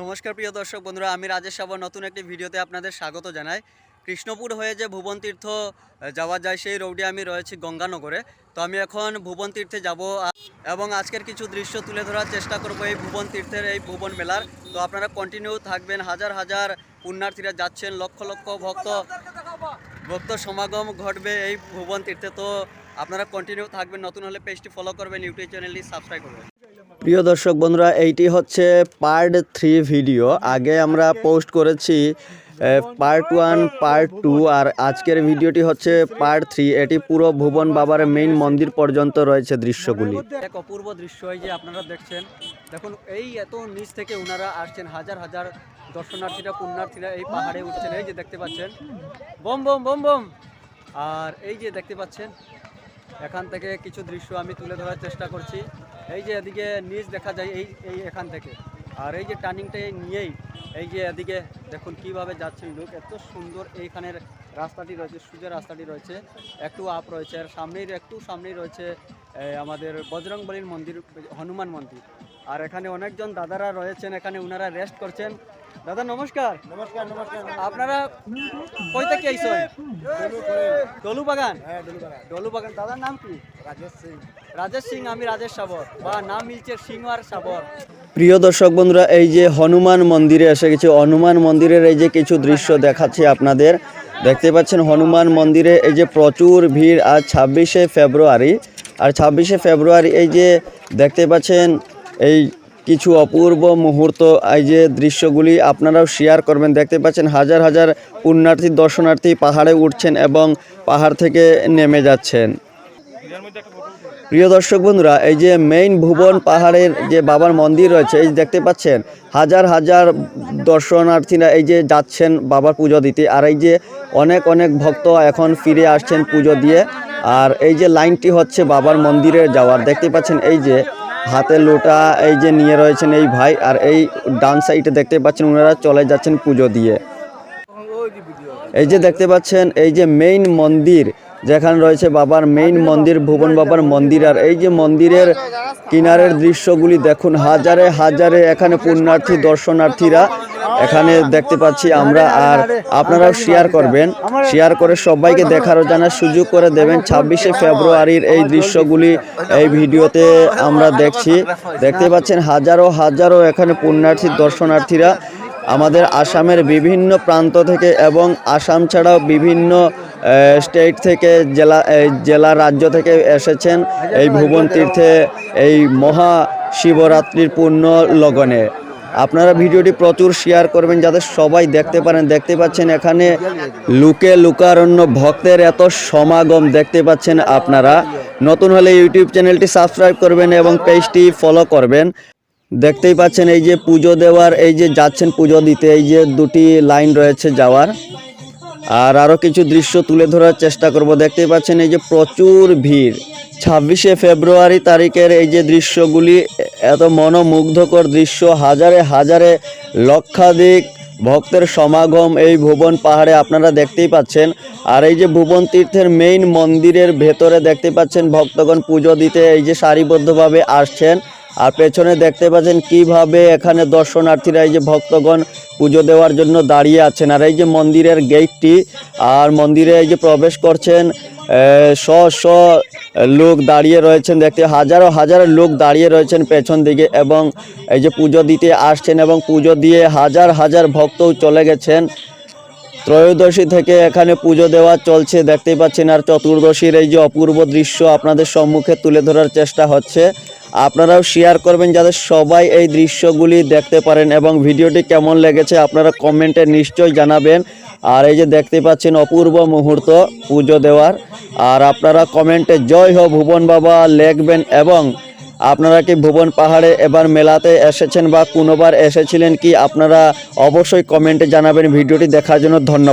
নমস্কার প্রিয় দর্শক বন্ধুরা, আমি রাজেশ সাবর। নতুন একটি ভিডিওতে আপনাদের স্বাগত জানাই। কৃষ্ণপুর হয়ে যে ভুবন তীর্থ যাওয়া যায় সেই রোডে আমি রয়েছি গঙ্গানগরে। তো আমি এখন ভুবন তীর্থে যাব এবং আজকের কিছু দৃশ্য তুলে ধরার চেষ্টা করব এই ভুবন তীর্থের এই ভুবন মেলার। তো আপনারা কন্টিনিউ থাকবেন, হাজার হাজার পুণ্যার্থীরা যাচ্ছেন, লক্ষ লক্ষ ভক্ত ভক্ত সমাগম ঘটবে এই ভুবন তীর্থে। তো আপনারা কন্টিনিউ থাকবেন, নতুন হলে পেজটি ফলো করবেন ইউটিউব চ্যানেলটি সাবস্ক্রাইব করবেন। প্রিয় দর্শক বন্ধুরা, এইটি হচ্ছে পার্ট থ্রি ভিডিও আগে আমরা পোস্ট করেছি পার্ট ওয়ান পার্ট টু আর আজকের ভিডিওটি হচ্ছে পার্ট থ্রি এটি পুরো ভুবন বাবার মেইন মন্দির পর্যন্ত রয়েছে দৃশ্যগুলি। এক অপূর্ব দৃশ্য এই যে আপনারা দেখছেন, দেখুন, এই এত নিচ থেকে ওনারা আসছেন, হাজার হাজার দর্শনার্থীরা, পুণ্যার্থীরা এই পাহাড়ে উঠছেন, এই যে দেখতে পাচ্ছেন, বম বম বম বম। আর এই যে দেখতে পাচ্ছেন, এখান থেকে কিছু দৃশ্য আমি তুলে ধরার চেষ্টা করছি। এই যে এদিকে নিচ দেখা যায়, এই এই এখান থেকে। আর এই যে টার্নিংটা নিয়েই, এই যে এদিকে দেখুন কীভাবে যাচ্ছেন লোক। এত সুন্দর এইখানের রাস্তাটি রয়েছে, সুজের রাস্তাটি রয়েছে। একটু আপ রয়েছে, আর সামনেই একটু সামনেই রয়েছে আমাদের বজরংবলীর মন্দির, হনুমান মন্দির। আর এখানে অনেকজন দাদারা রয়েছেন এখানে ওনারা রেস্ট করছেন। দাদা নমস্কার। নমস্কার নমস্কার। আপনারা কই থেকে আইসেন ডলু বাগান? হ্যাঁ ডলু বাগান। দাদার নাম কি? রাজেশ সিং। রাজেশ সিং আমি রাজেশ সাবর। বা নাম মিলছে সিং আর সাবর। প্রিয় দর্শক বন্ধুরা এই যে হনুমান মন্দিরে এসে গেছে। হনুমান মন্দিরের এই যে কিছু দৃশ্য দেখাচ্ছি আপনাদের। দেখতে পাচ্ছেন হনুমান মন্দিরে এই যে প্রচুর ভিড়। আজ ছাব্বিশে ফেব্রুয়ারি আর ছাব্বিশে ফেব্রুয়ারি এই যে দেখতে পাচ্ছেন এই কিছু অপূর্ব মুহূর্ত, এই যে দৃশ্যগুলি আপনারাও শেয়ার করবেন। দেখতে পাচ্ছেন হাজার হাজার পুণ্যার্থী, দর্শনার্থী পাহাড়ে উঠছেন এবং পাহাড় থেকে নেমে যাচ্ছেন। প্রিয় দর্শক বন্ধুরা, এই যে মেইন ভুবন পাহাড়ের যে বাবার মন্দির রয়েছে, এই দেখতে পাচ্ছেন হাজার হাজার দর্শনার্থীরা এই যে যাচ্ছেন বাবার পুজো দিতে। আর এই যে অনেক অনেক ভক্ত এখন ফিরে আসছেন পুজো দিয়ে। আর এই যে লাইনটি হচ্ছে বাবার মন্দিরে যাওয়ার। দেখতে পাচ্ছেন এই যে হাতে লোটা এই যে নিয়ে রয়েছেন এই ভাই আর এই ডান সাইডে দেখতে পাচ্ছেন ওনারা চলে যাচ্ছেন পুজো দিয়ে। এই যে দেখতে পাচ্ছেন, এই যে মেইন মন্দির, যেখানে রয়েছে বাবার মেইন মন্দির, ভুবন বাবার মন্দির। আর এই যে মন্দিরের কিনারের দৃশ্যগুলি দেখুন, হাজারে হাজারে এখানে পুণ্যার্থী, দর্শনার্থীরা এখানে দেখতে পাচ্ছি আমরা আর আপনারাও শেয়ার করবেন। শেয়ার করে সবাইকে দেখারও জানার সুযোগ করে দেবেন। ছাব্বিশে ফেব্রুয়ারির এই দৃশ্যগুলি এই ভিডিওতে আমরা দেখছি। দেখতে পাচ্ছেন হাজারো হাজারো এখানে পুণ্যার্থী, দর্শনার্থীরা আমাদের আসামের বিভিন্ন প্রান্ত থেকে এবং আসাম ছাড়াও বিভিন্ন স্টেট থেকে, জেলা জেলা রাজ্য থেকে এসেছেন এই ভুবন তীর্থে এই মহা শিবরাত্রির পূর্ণ লগনে। আপনারা ভিডিওটি প্রচুর শেয়ার করবেন যাতে সবাই দেখতে পারেন। দেখতে পাচ্ছেন এখানে লুকে লুকারণ্য ভক্তের এত সমাগম দেখতে পাচ্ছেন আপনারা। নতুন হলে ইউটিউব চ্যানেলটি সাবস্ক্রাইব করবেন এবং পেজটি ফলো করবেন। দেখতেই পাচ্ছেন এই যে পুজো দেওয়ার, এই যে যাচ্ছেন পুজো দিতে, এই যে দুটি লাইন রয়েছে যাওয়ার। আর আরও কিছু দৃশ্য তুলে ধরার চেষ্টা করব। দেখতেই পাচ্ছেন এই যে প্রচুর ভিড়। ছাব্বিশে ফেব্রুয়ারি তারিখের এই যে দৃশ্যগুলি, এত মনোমুগ্ধকর দৃশ্য, হাজারে হাজারে লক্ষাধিক ভক্তের সমাগম এই ভুবন পাহাড়ে আপনারা দেখতেই পাচ্ছেন। আর এই যে ভুবন তীর্থের মেইন মন্দিরের ভেতরে দেখতে পাচ্ছেন ভক্তগণ পুজো দিতে এই যে সারিবদ্ধভাবে আসছেন। আর পেছনে দেখতে পাচ্ছেন কীভাবে এখানে দর্শনার্থীরা এই যে ভক্তগণ পুজো দেওয়ার জন্য দাঁড়িয়ে আছেন। আর এই যে মন্দিরের গেটটি, আর মন্দিরে এই যে প্রবেশ করছেন শ শ লোক দাঁড়িয়ে রয়েছেন দেখতে। হাজারো হাজারো লোক দাঁড়িয়ে রয়েছেন পেছন দিকে এবং এই যে পুজো দিতে আসছেন এবং পুজো দিয়ে হাজার হাজার ভক্তও চলে গেছেন। ত্রয়োদশী থেকে এখানে পুজো দেওয়া চলছে, দেখতেই পাচ্ছেন। আর চতুর্দশীর এই যে অপূর্ব দৃশ্য আপনাদের সম্মুখে তুলে ধরার চেষ্টা হচ্ছে। আপনারাও শেয়ার করবেন যাতে সবাই এই দৃশ্যগুলি দেখতে পারেন এবং ভিডিওটি কেমন লেগেছে আপনারা কমেন্টে নিশ্চয়ই জানাবেন। আর এই যে দেখতে পাচ্ছেন অপূর্ব মুহূর্ত পুজো দেওয়ার। আর আপনারা কমেন্টে জয় হো ভুবন বাবা লিখবেন এবং আপনারা কি ভুবন পাহাড়ে এবার মেলাতে এসেছেন বা কোনোবার এসেছিলেন কি আপনারা অবশ্যই কমেন্টে জানাবেন। ভিডিওটি দেখার জন্য ধন্যবাদ।